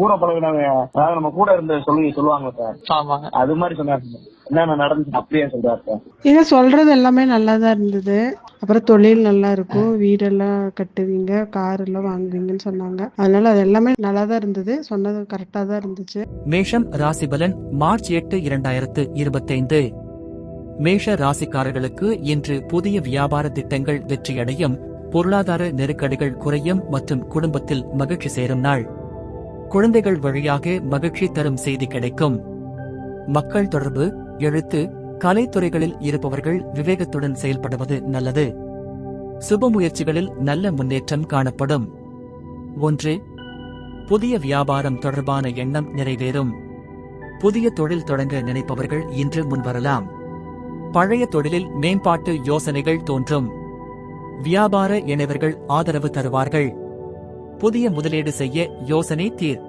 கூட பழகினவங்க அதாவது நம்ம கூட இருந்த சொல்லி சொல்லுவாங்க சார். அது மாதிரி சொன்னாரு சார். என்னென்ன நடந்துச்சு அப்படியே சொல்றாரு சார். நீங்க சொல்றது எல்லாமே நல்லா தான் இருந்தது. அப்புறம் தொழில் நல்லா இருக்கும். வீடெல்லாம் கட்டுவீங்க கார் எல்லாம் வாங்குவீங்கன்னு சொன்னாங்க. அதனால அது எல்லாமே நல்லா தான் இருந்தது. சொன்னது கரெக்டா தான் இருந்துச்சு. மேஷம் ராசிபலன் மார்ச் எட்டு இரண்டாயிரத்து இருபத்தைந்து. மேஷ ராசிக்காரர்களுக்கு இன்று புதிய வியாபார திட்டங்கள் வெற்றியடையும். பொருளாதார நெருக்கடிகள் குறையும் மற்றும் குடும்பத்தில் மகிழ்ச்சி சேரும் நாள். குழந்தைகள் வழியாக மகிழ்ச்சி தரும் செய்தி கிடைக்கும். மக்கள் தொடர்பு எழுத்து கலைத்துறைகளில் இருப்பவர்கள் விவேகத்துடன் செயல்படுவது நல்லது. சுப முயற்சிகளில் நல்ல முன்னேற்றம் காணப்படும். ஒன்று புதிய வியாபாரம் தொடர்பான எண்ணம் நிறைவேறும். புதிய தொழில் தொடங்க நினைப்பவர்கள் இன்று முன்வரலாம். பழைய தொழிலில் மேம்பாட்டு யோசனைகள் தோன்றும். வியாபார இணைவர்கள் ஆதரவு தருவார்கள். புதிய முதலீடு செய்ய யோசனை தீர்.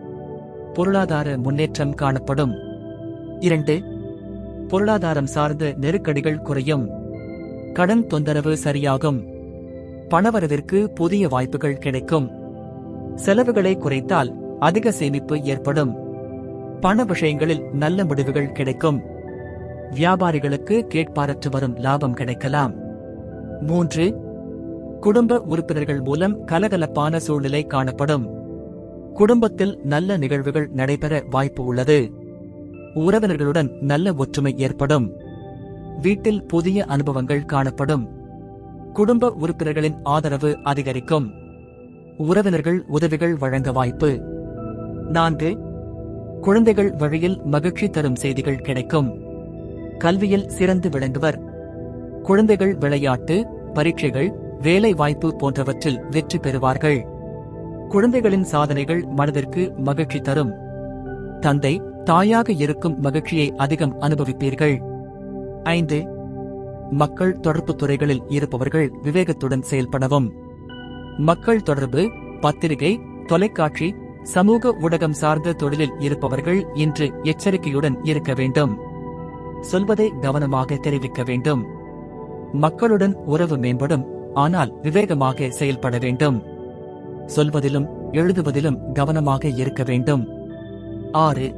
பொருளாதார முன்னேற்றம் காணப்படும். இரண்டு பொருளாதாரம் சார்ந்த நெருக்கடிகள் குறையும். கடன் தொந்தரவு சரியாகும். பணவரவிற்கு புதிய வாய்ப்புகள் கிடைக்கும். செலவுகளை குறைத்தால் அதிக சேமிப்பு ஏற்படும். பண விஷயங்களில் நல்ல முடிவுகள் கிடைக்கும். வியாபாரிகளுக்கு கேட்பாரற்று வரும் லாபம் கிடைக்கலாம். மூன்று குடும்ப உறுப்பினர்கள் மூலம் கலகலப்பான சூழ்நிலை காணப்படும். குடும்பத்தில் நல்ல நிகழ்வுகள் நடைபெற வாய்ப்பு உள்ளது. உறவினர்களுடன் நல்ல ஒற்றுமை ஏற்படும். வீட்டில் புதிய அனுபவங்கள் காணப்படும். குடும்ப உறுப்பினர்களின் ஆதரவு அதிகரிக்கும். உறவினர்கள் உதவிகள் வழங்க வாய்ப்பு. நான்கு குழந்தைகள் வழியில் மகிழ்ச்சி தரும் செய்திகள் கிடைக்கும். கல்வியில் சிறந்து விளங்குவர். குழந்தைகள் விளையாட்டு பரீட்சைகள் வேலை வாய்ப்பு போன்றவற்றில் வெற்றி பெறுவார்கள். குழந்தைகளின் சாதனைகள் மனதிற்கு மகிழ்ச்சி தரும். தந்தை தாயாக இருக்கும் மகிழ்ச்சியை அதிகம் அனுபவிப்பீர்கள். ஐந்து மக்கள் தொடர்பு துறைகளில் இருப்பவர்கள் விவேகத்துடன் செயல்படவும். மக்கள் தொடர்பு பத்திரிகை தொலைக்காட்சி சமூக ஊடகம் சார்ந்த தொழிலில் இருப்பவர்கள் இன்று எச்சரிக்கையுடன் இருக்க வேண்டும். சொல்வதை கவனமாக தெரிவிக்க வேண்டும். மக்களுடன் உறவு மேம்படும் ஆனால் விவேகமாக செயல்பட வேண்டும். சொல்வதிலும் எழுதுவதிலும் கவனமாக இருக்க வேண்டும். ஆறு.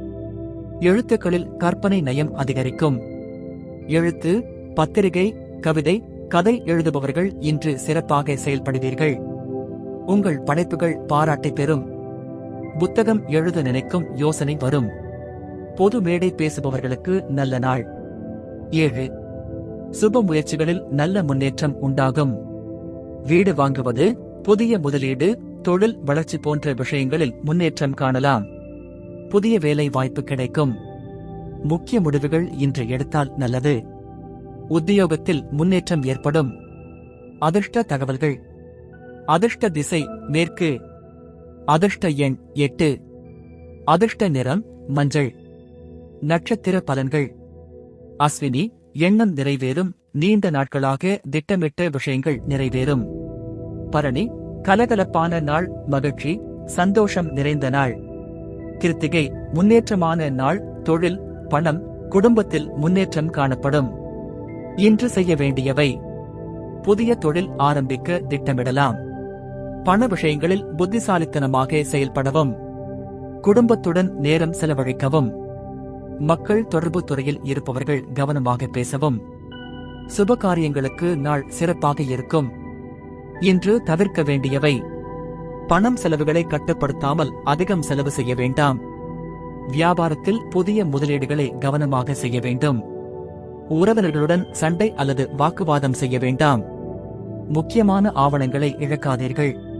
எழுத்துக்களில் கற்பனை நயம் அதிகரிக்கும். எழுத்து பத்திரிகை கவிதை கதை எழுதுபவர்கள் இன்று சிறப்பாக செயல்படுவீர்கள். உங்கள் படைப்புகள் பாராட்டை பெறும். புத்தகம் எழுத நினைக்கும் யோசனை வரும். பொது மேடை பேசுபவர்களுக்கு நல்ல நாள். ஏழு. சுப முயற்சிகளில் நல்ல முன்னேற்றம் உண்டாகும். வீடு வாங்குவது புதிய முதலீடு தொழில் வளர்ச்சி போன்ற விஷயங்களில் முன்னேற்றம் காணலாம். புதிய வேலை வாய்ப்பு கிடைக்கும். முக்கிய முடிவுகள் இன்று எடுத்தால் நல்லது. உத்தியோகத்தில் முன்னேற்றம் ஏற்படும். அதிர்ஷ்ட தகவல்கள். அதிர்ஷ்ட திசை மேற்கு. அதிர்ஷ்ட எண் எட்டு. அதிர்ஷ்ட நிறம் மஞ்சள். நட்சத்திர பலன்கள். அஸ்வினி எண்ணம் நிறைவேறும். நீண்ட நாட்களாக திட்டமிட்ட விஷயங்கள் நிறைவேறும். பரணி கலகலப்பான நாள் மகிழ்ச்சி சந்தோஷம் நிறைந்த நாள். கிருத்திகை முன்னேற்றமான நாள் தொழில் பணம் குடும்பத்தில் முன்னேற்றம் காணப்படும். இன்று செய்ய வேண்டியவை. புதிய தொழில் ஆரம்பிக்க திட்டமிடலாம். பண விஷயங்களில் புத்திசாலித்தனமாக செயல்படவும். குடும்பத்துடன் நேரம் செலவழிக்கவும். மக்கள் தொடர்பு துறையில் இருப்பவர்கள் கவனமாக பேசவும். சுப காரியங்களுக்கு நாள் சிறப்பாக இருக்கும். இன்று தவிர்க்க வேண்டியவை. பணம் செலவுகளை கட்டுப்படுத்தாமல் அதிகம் செலவு செய்ய வேண்டாம். வியாபாரத்தில் புதிய முதலீடுகளை கவனமாக செய்ய வேண்டும். உறவினர்களுடன் சண்டை அல்லது வாக்குவாதம் செய்ய வேண்டாம். முக்கியமான ஆவணங்களை இழக்காதீர்கள்.